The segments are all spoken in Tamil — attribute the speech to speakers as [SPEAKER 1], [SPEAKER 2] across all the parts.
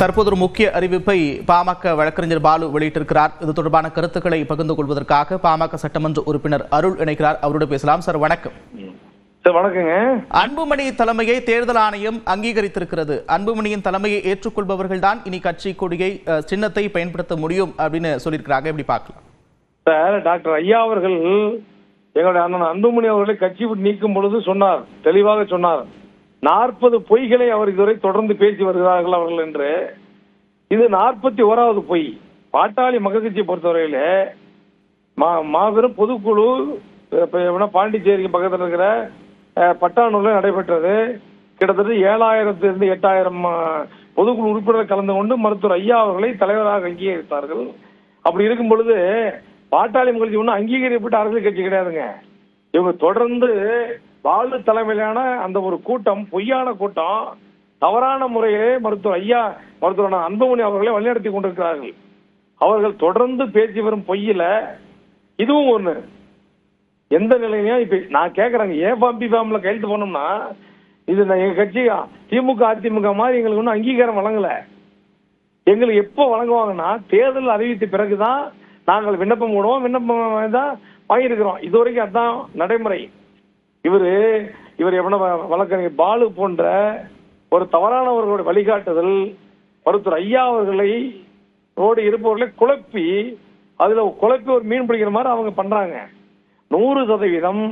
[SPEAKER 1] தற்போது ஒரு முக்கிய அறிவிப்பை பாமக வழக்கறிஞர் பாலு வெளியிட்டிருக்கிறார். இது தொடர்பான கருத்துக்களை பகிர்ந்து கொள்வதற்காக பாமக சட்டமன்ற உறுப்பினர் அருள் இணைக்கிறார். அவரோடு பேசலாம். சார் வணக்கம்.
[SPEAKER 2] வணக்கங்க.
[SPEAKER 1] அன்புமணி தலைமையை தேர்தல் ஆணையம் அங்கீகரித்திருக்கிறது. அன்புமணியின் தலைமையை ஏற்றுக்கொள்பவர்கள் தான் இனி கட்சி கொடியை சின்னத்தை பயன்படுத்த முடியும் அப்படின்னு சொல்லியிருக்கிறாங்க. எப்படி பார்க்கலாம்?
[SPEAKER 2] சார் டாக்டர் ஐயா அவர்கள் எங்களுடைய அண்ணன் அன்புமணி அவர்களை கட்சி நீக்கும் பொழுது சொன்னார். தெளிவாக சொன்னார். நாற்பது பொய்களை அவர் இதுவரை தொடர்ந்து பேசி வருகிறார்கள் அவர்கள் என்று இது நாற்பத்தி ஓராவது பொய். பாட்டாளி மக்கள் பொறுத்தவரையில மா மாபெரும் பொதுக்குழு பாண்டிச்சேரிக்கு பக்கத்தில் இருக்கிற அஹ், பட்டானூரில் நடைபெற்றது. கிட்டத்தட்ட ஏழாயிரத்திலிருந்து எட்டாயிரம் பொதுக்குழு உறுப்பினர்கள் கலந்து கொண்டு மருத்துவர் ஐயா அவர்களை தலைவராக அங்கீகரித்தார்கள். அப்படி இருக்கும் பொழுது பாட்டாளி மகிழ்ச்சி ஒன்றும் அங்கீகரிக்கப்பட்ட அரசியல் கட்சி கிடையாதுங்க. இவங்க தொடர்ந்து பாலு தலைமையிலான அந்த ஒரு கூட்டம் பொய்யான கூட்டம் தவறான முறையிலே மருத்துவர் ஐயா மருத்துவர் அன்புமணி அவர்களை வழிநடத்தி கொண்டிருக்கிறார்கள். அவர்கள் தொடர்ந்து பேசி வரும் பொய்யில இதுவும் ஒண்ணு. எந்த நிலையிலையும் இப்ப நான் கேக்குறேங்க ஏ பாம்பி ஃபார்ம்ல கையெழுத்து போனோம்னா இது நான் எங்க கட்சி திமுக அதிமுக மாதிரி எங்களுக்கு ஒன்றும் அங்கீகாரம் வழங்கல. எங்களுக்கு எப்போ வழங்குவாங்கன்னா தேர்தல் அறிவித்த பிறகுதான் நாங்கள் விண்ணப்பம் போடுவோம் விண்ணப்பம் தான் வாங்கியிருக்கிறோம். இது வரைக்கும் அதுதான் நடைமுறை. இவரு இவர் எவ்வளவு வழக்கறிஞர் பாலு போன்ற ஒரு தவறானவர்களுடைய வழிகாட்டுதல் மருத்துவர் ஐயா அவர்களை ரோடு இருப்பவர்களை குழப்பி அதுல குழப்பி ஒரு மீன் பிடிக்கிற மாதிரி அவங்க பண்றாங்க. நூறு சதவீதம்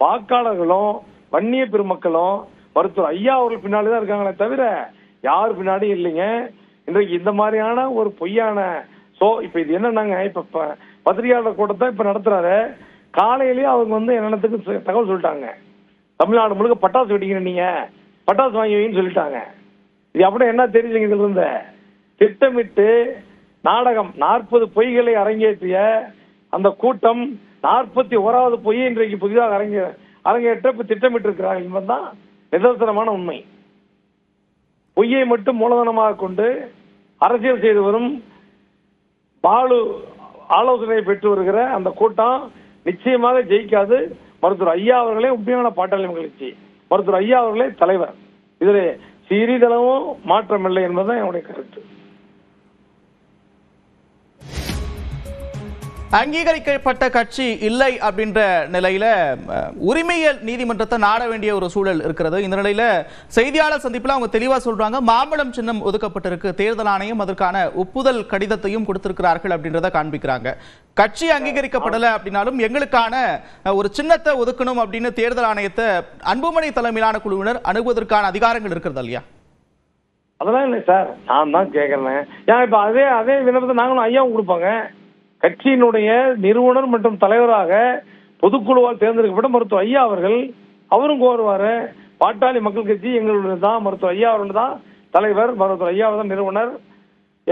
[SPEAKER 2] வாக்காளர்களும் வன்னிய பெருமக்களும் மருத்துவர் ஐயா அவர்கள் பின்னாடி தான் இருக்காங்களே தவிர யார் பின்னாடியும் இல்லைங்க. இன்றைக்கு இந்த மாதிரியான ஒரு பொய்யான சோ இப்ப இது என்னன்னாங்க இப்ப ப- பத்திரிகையாளர் கூட்டத்தை இப்ப நடத்துறாரு. காலையிலேயே அவங்க வந்து என்னென்னத்துக்கு தகவல் சொல்லிட்டாங்க. தமிழ்நாடு முழுக்க பட்டாசு வெடிக்கணும் நீங்க. பட்டாசு வாங்கி வைன்னு சொல்லிட்டாங்க. இது அப்படி என்ன தெரியுதுங்க இதுல இருந்த? திட்டமிட்டு நாடகம் நாற்பது பொய்களை அரங்கேற்றிய அந்த கூட்டம் நாற்பத்தி ஓராவது பொய் இன்றைக்கு புதிதாக அரங்க அரங்கேற்ற இப்ப திட்டமிட்டு இருக்கிறார்கள் என்பதுதான் நிதர்சனமான உண்மை. பொய்யை மட்டும் மூலதனமாக கொண்டு அரசியல் செய்து வரும் பாலு ஆலோசனை பெற்று வருகிற அந்த கூட்டம் நிச்சயமாக ஜெயிக்காது. மருத்துவர் ஐயா அவர்களே உண்மையான பாட்டாளி மக்கள் கட்சி. மருத்துவர் ஐயா அவர்களே தலைவர். இதில் சிறிதளவும் மாற்றம் இல்லை என்பதுதான் என்னுடைய கருத்து.
[SPEAKER 1] அங்கீகரிக்கப்பட்ட கட்சி இல்லை அப்படின்ற நிலையில உரிமையல் நீதிமன்றத்தை நாட வேண்டிய ஒரு சூழல் இருக்கிறது. இந்த நிலையில செய்தியாளர் சந்திப்பில் அவங்க தெளிவா சொல்றாங்க மாம்பழம் சின்னம் ஒதுக்கப்பட்டிருக்கு. தேர்தல் ஆணையம் அதற்கான ஒப்புதல் கடிதத்தையும் கொடுத்திருக்கிறார்கள் அப்படின்றத காண்பிக்கிறாங்க. கட்சி அங்கீகரிக்கப்படல அப்படின்னாலும் எங்களுக்கான ஒரு சின்னத்தை ஒதுக்கணும் அப்படின்னு தேர்தல் ஆணையத்தை அன்புமணி தலைமையிலான குழுவினர் அணுகுவதற்கான அதிகாரங்கள் இருக்கிறது இல்லையா?
[SPEAKER 2] அதெல்லாம் இல்லை சார். நான் தான் கேட்கறேன் ஏன் இப்ப அதே அதே விண்ணப்பத்தை நாங்களும் ஐயாவும் கொடுப்பாங்க. கட்சியினுடைய நிறுவனர் மற்றும் தலைவராக பொதுக்குழுவால் தேர்ந்தெடுக்கப்பட்ட மருத்துவ ஐயா அவர்கள் அவரும் கோருவாரு பாட்டாளி மக்கள் கட்சி எங்களுடைய தான் மருத்துவ ஐயா அவர்கள் தான் தலைவர் மருத்துவர் ஐயா தான் நிறுவனர்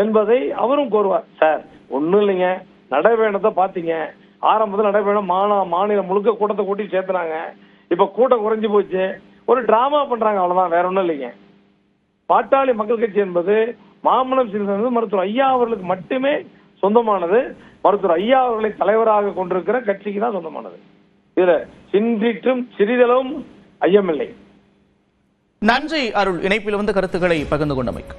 [SPEAKER 2] என்பதை அவரும் கோருவார். சார் ஒன்றும் இல்லைங்க. நடைபயணத்தை பார்த்தீங்க. ஆரம்பத்தில் நடைபயணம் மாநா மாநிலம் முழுக்க கூட்டத்தை கூட்டி சேர்த்துனாங்க. இப்போ கூட்டம் குறைஞ்சி போச்சு. ஒரு டிராமா பண்ணுறாங்க அவ்வளோதான் வேற ஒன்றும் இல்லைங்க. பாட்டாளி மக்கள் கட்சி என்பது மாமனம் சிறிது மருத்துவர் ஐயா அவர்களுக்கு மட்டுமே சொந்தமானது. மருத்துவர் ஐயா அவர்களை தலைவராக கொண்டிருக்கிற கட்சிக்கு தான் சொந்தமானது. இதுல சின்றிற்றும் சிறிதளவும் ஐயமில்லை.
[SPEAKER 1] நன்றி அருள். இணைப்பில் வந்து கருத்துக்களை பகிர்ந்து கொண்டமைக்கு.